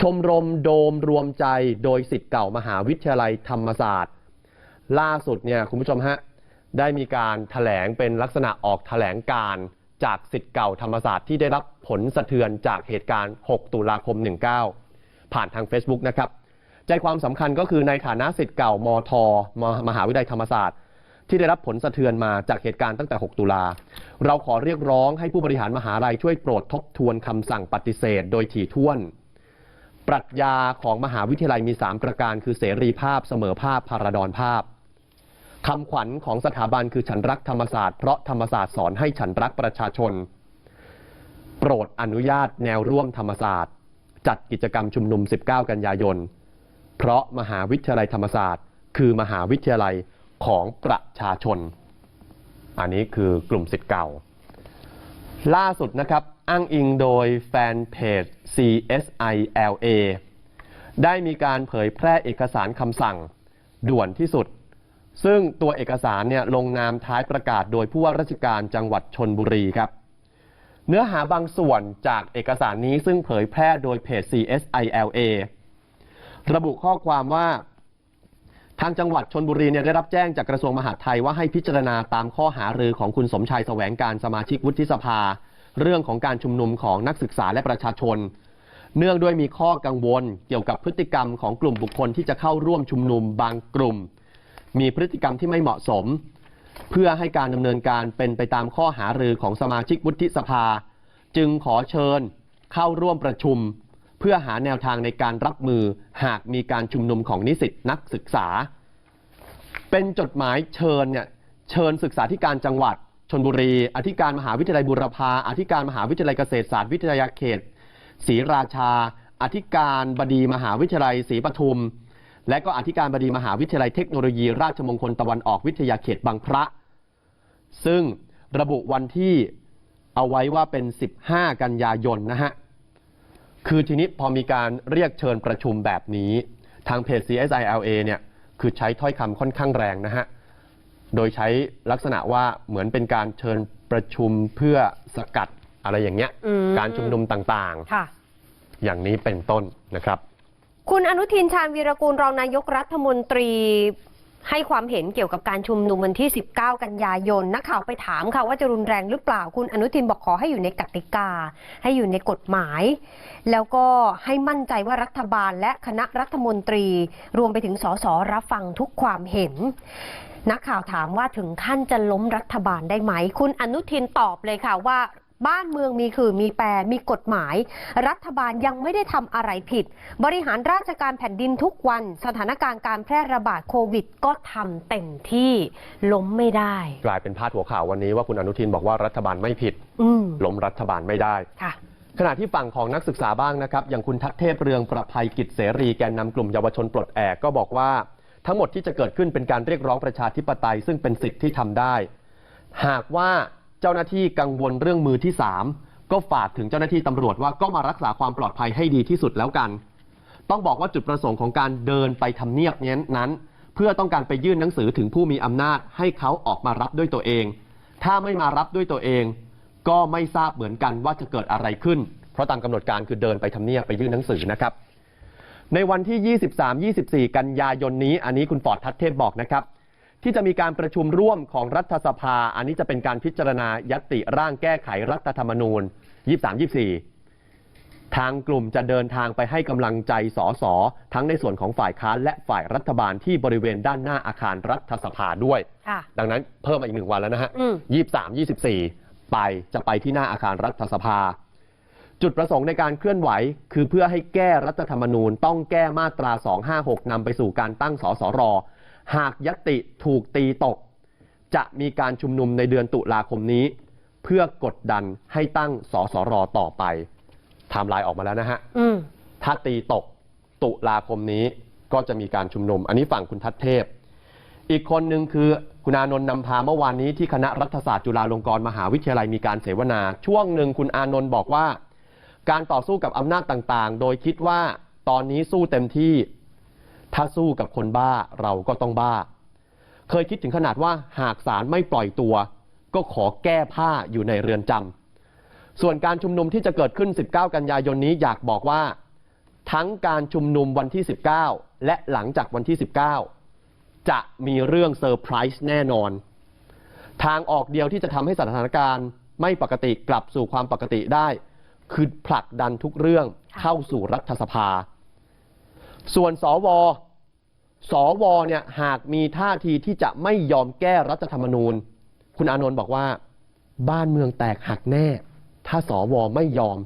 ชมรมโดมรวมใจโดยสิทธิ์เก่ามหาวิทยาลัยธรรมศาสตร์ ล่าสุดเนี่ยคุณผู้ชมฮะได้มีการถแถลงเป็นลักษณะออกถแถลงการจากสิทธิ์เก่าธรรมศาสตร์ที่ได้รับผลสะเทือนจากเหตุการณ์ 6 ตุลาคม 19 ผ่านทาง Facebook นะครับ ใจความสำคัญก็คือในฐานะสิทธิ์เก่ามทมมหาวิทยาลัยธรรมศาสตร์ ที่ได้รับผลสะเทือนมาจากเหตุการณ์ตั้งแต่ 6 ตุลา เราขอเรียกร้องให้ผู้บริหารมหาลัยช่วยโปรดทบทวนคำสั่งปฏิเสธ โดยถี่ถ้วน ปรัชญาของมหาวิทยาลัยมี 3 ประการ คือเสรีภาพเสมอภาพพาราดอนภาพคำขวัญของสถาบันคือฉันรักธรรมศาสตร์เพราะธรรมศาสตร์สอนให้ฉันรักประชาชน โปรดอนุญาตแนวร่วมธรรมศาสตร์ จัดกิจกรรมชุมนุม 19 กันยายน เพราะมหาวิทยาลัยธรรมศาสตร์ คือมหาวิทยาลัยของประชาชน อันนี้คือกลุ่มสิทธิ์เก่า ล่าสุดนะครับ อ้างอิงโดยแฟนเพจ CSILA ได้มีการเผยแพร่เอกสารคำสั่ง ด่วนที่สุด ซึ่งตัวเอกสารเนี่ยลงนามท้ายประกาศโดยผู้ว่าราชการจังหวัดชนบุรีครับ เนื้อหาบางส่วนจากเอกสารนี้ซึ่งเผยแพร่โดยเพจ CSILA ระบุข้อความว่าทางจังหวัดชนบุรีเนี่ยได้รับแจ้งจากกระทรวงมหาดไทยว่าให้พิจารณาตามข้อหารือของคุณสมชายแสวงการสมาชิกวุฒิสภา เรื่องของการชุมนุมของนักศึกษาและประชาชน เนื่องด้วยมีข้อกังวลเกี่ยวกับพฤติกรรมของกลุ่มบุคคลที่จะเข้าร่วมชุมนุมบางกลุ่ม มีพฤติกรรมที่ไม่เหมาะสม เพื่อให้การดำเนินการเป็นไปตามข้อหารือของสมาชิกวุฒิสภา จึงขอเชิญเข้าร่วมประชุม เพื่อหาแนวทางในการรับมือหากมีการชุมนุมของนิสิตนักศึกษา เป็นจดหมายเชิญเนี่ยเชิญศึกษาธิการจังหวัด นบุรี อธิการมหาวิทยาลัยบุรพาอธิการมหาวิทยาลัยเกษตรศาสตร์วิทยาเขตศรีราชา อธิการบดีมหาวิทยาลัยศรีปทุม และก็อธิการบดีมหาวิทยาลัยเทคโนโลยี ราชมงคลตะวันออกวิทยาเขตบางพระ ซึ่งระบุวันที่เอาไว้ว่าเป็น 15 กันยายนนะฮะ คือทีนี้พอมีการเรียกเชิญประชุมแบบนี้ ทางเพจ CSILA เนี่ย คือใช้ถ้อยคำค่อนข้างแรงนะฮะ โดยใช้ลักษณะว่าเหมือนเป็นการเชิญประชุมเพื่อสกัดอะไรอย่างเงี้ย อืม การชุมนุมต่างค่ะ ๆ อย่างนี้เป็นต้นนะครับ คุณอนุทินชาญวีรกูลรองนายกรัฐมนตรี ให้ความเห็นเกี่ยวกับการชุมนุมวันที่ 19 กันยายน นักข่าวไปถามค่ะว่าจะรุนแรงหรือเปล่า คุณอนุทินบอกขอให้อยู่ในกติกา ให้อยู่ในกฎหมาย แล้วก็ให้มั่นใจว่ารัฐบาลและคณะรัฐมนตรี รวมไปถึงสสรับฟังทุกความเห็น นักข่าวถามว่าถึงขั้นจะล้มรัฐบาลได้ไหม คุณอนุทินตอบเลยค่ะว่า บ้านเมืองมีคือมีแปรมีกฎหมาย รัฐบาลยังไม่ได้ทำอะไรผิด บริหารราชการแผ่นดินทุกวัน สถานการณ์การแพร่ระบาดโควิด ก็ทำเต็มที่ล้มไม่ได้ กลายเป็นพาดหัวข่าววันนี้ว่าคุณอนุทินบอกว่ารัฐบาลไม่ผิดอืมล้มรัฐบาลไม่ได้ค่ะขณะที่ฝั่งของนักศึกษาบ้างนะครับ อย่างคุณทักเทพเรืองประภัยกิจเสรีแกนนำกลุ่มเยาวชนปลดแอกก็บอกว่า ทั้งหมดที่จะเกิดขึ้นเป็นการเรียกร้องประชาธิปไตย ซึ่งเป็นสิทธิ์ที่ทำได้ หากว่า เจ้าหน้าที่กังวลเรื่องมือที่ 3 ก็ฝากถึงเจ้าหน้าที่ตำรวจว่าก็มารักษาความปลอดภัยให้ดีที่สุดแล้วกัน ต้องบอกว่าจุดประสงค์ของการเดินไปทำเนียบนี้นั้น เพื่อต้องการไปยื่นหนังสือถึงผู้มีอำนาจให้เขาออกมารับด้วยตัวเอง ถ้าไม่มารับด้วยตัวเอง ก็ไม่ทราบเหมือนกันว่าจะเกิดอะไรขึ้น เพราะตามกำหนดการคือเดินไปทำเนียบไปยื่นหนังสือนะครับในวันที่ 23-24 กันยายนนี้ อันนี้คุณฟอร์ดทัศเทพบอกนะครับ ที่จะมีการประชุมร่วมของรัฐสภา อันนี้จะเป็นการพิจารณายัตติร่างแก้ไขรัฐธรรมนูญ 23-24 ทางกลุ่มจะเดินทางไปให้กำลังใจสสทั้งในส่วนของฝ่ายค้านและฝ่ายรัฐบาลที่บริเวณด้านหน้าอาคารรัฐสภาด้วย ค่ะ ดังนั้นเพิ่มมาอีกหนึ่งวันแล้วนะฮะอืม ยี่สามยี่สิบสี่ไปจะไปที่หน้าอาคารรัฐสภา จุดประสงค์ในการเคลื่อนไหว คือเพื่อให้แก้รัฐธรรมนูญต้องแก้มาตรา 256นำไปสู่การตั้งสสร หากยติถูกตีตก จะมีการชุมนุมในเดือนตุลาคมนี้ เพื่อกดดันให้ตั้งสสรต่อไปไทม์ไลน์ออกมาแล้วนะฮะอืมถ้าตีตกตุลาคมนี้ก็จะมีการชุมนุม อันนี้ฝั่งคุณทัศเทพ อีกคนหนึ่งคือคุณอานนท์นำพาเมื่อวานนี้ที่คณะรัฐศาสตร์จุฬาลงกรณ์มหาวิทยาลัยมีการเสวนา ช่วงหนึ่งคุณอานนท์บอกว่า การต่อสู้กับอำนาจต่างๆ โดยคิดว่าตอนนี้สู้เต็มที่ ถ้าสู้กับคนบ้าเราก็ต้องบ้า เคยคิดถึงขนาดว่าหากศาลไม่ปล่อยตัว ก็ขอแก้ผ้าอยู่ในเรือนจำส่วนการชุมนุมที่จะเกิดขึ้น 19 กันยายนนี้อยากบอกว่า ทั้งการชุมนุมวันที่ 19 และหลังจากวันที่ 19 จะมีเรื่องเซอร์ไพรส์แน่นอน ทางออกเดียวที่จะทำให้สถานการณ์ไม่ปกติกลับสู่ความปกติได้ คือผลักดันทุกเรื่องเข้าสู่รัฐสภา ส่วนสว สวเนี่ยหากมีท่าทีที่จะไม่ยอมแก้รัฐธรรมนูญ คุณอานนท์บอกว่า บ้านเมืองแตกหักแน่ ถ้าสวไม่ยอม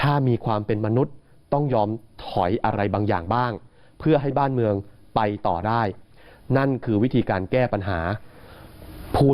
ถ้ามีความเป็นมนุษย์ต้องยอมถอยอะไรบางอย่างบ้าง เพื่อให้บ้านเมืองไปต่อได้ นั่นคือวิธีการแก้ปัญหา